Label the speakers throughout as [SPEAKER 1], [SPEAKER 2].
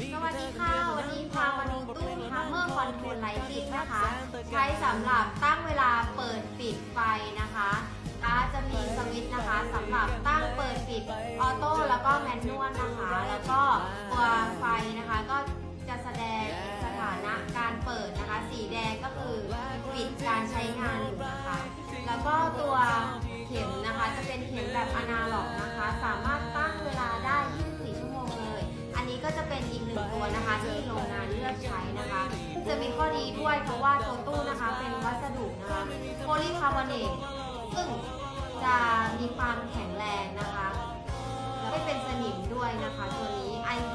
[SPEAKER 1] สวัสดีค่ะ วันนี้พามาดูตู้ทัมเมอร์คอนโทรลไลทิงนะคะ ใช้สำหรับตั้งเวลาเปิดปิดไฟนะคะก็จะมีสวิตช์นะคะสำหรับตั้งเปิดปิดออโต้แล้วก็แมนนวลนะคะ แล้วก็ตัวไฟนะคะก็จะแสดงสถานะการเปิดนะคะ สีแดงก็คือปิดการใช้งาน จะมีข้อดีด้วยเพราะว่าตัวตู้นะคะเป็นวัสดุนะคะโพลีคาร์บอเนตซึ่งจะมีความแข็งแรงนะคะ และไม่เป็นสนิมด้วยนะคะ ตัวนี้ IP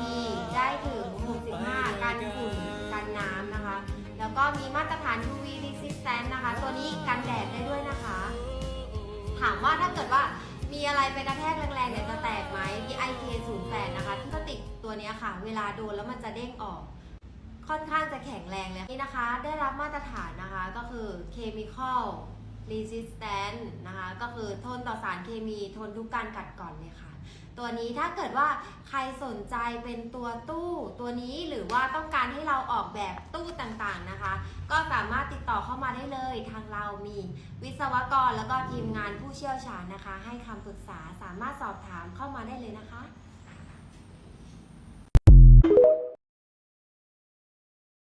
[SPEAKER 1] ได้ถึง 65 กันฝุ่นกันน้ำนะคะ แล้วก็มีมาตรฐาน UV resistant นะคะ ตัวนี้กันแดดได้ด้วยนะคะ ถามว่าถ้าเกิดว่ามีอะไรไปกระแทกแรงๆเนี่ยจะแตกไหม DIK 08 นะคะที่พลาติกตัวนี้ค่ะ เวลาโดนแล้วมันจะเด้งออก ค่อนข้างจะแข็งแรงเลยนี่นะคะได้รับมาตรฐานนะคะก็คือ chemical resistant นะคะก็คือทนต่อสารเคมีทนทุกการกัดกร่อนเลยค่ะ ตัวนี้ถ้าเกิดว่าใครสนใจเป็นตัวตู้ตัวนี้หรือว่าต้องการให้เราออกแบบตู้ต่างๆนะคะ ก็สามารถติดต่อเข้ามาได้เลยทางเรามีวิศวกรแล้วก็ทีมงานผู้เชี่ยวชาญนะคะ ให้คำปรึกษาสามารถสอบถามเข้ามาได้เลยนะคะ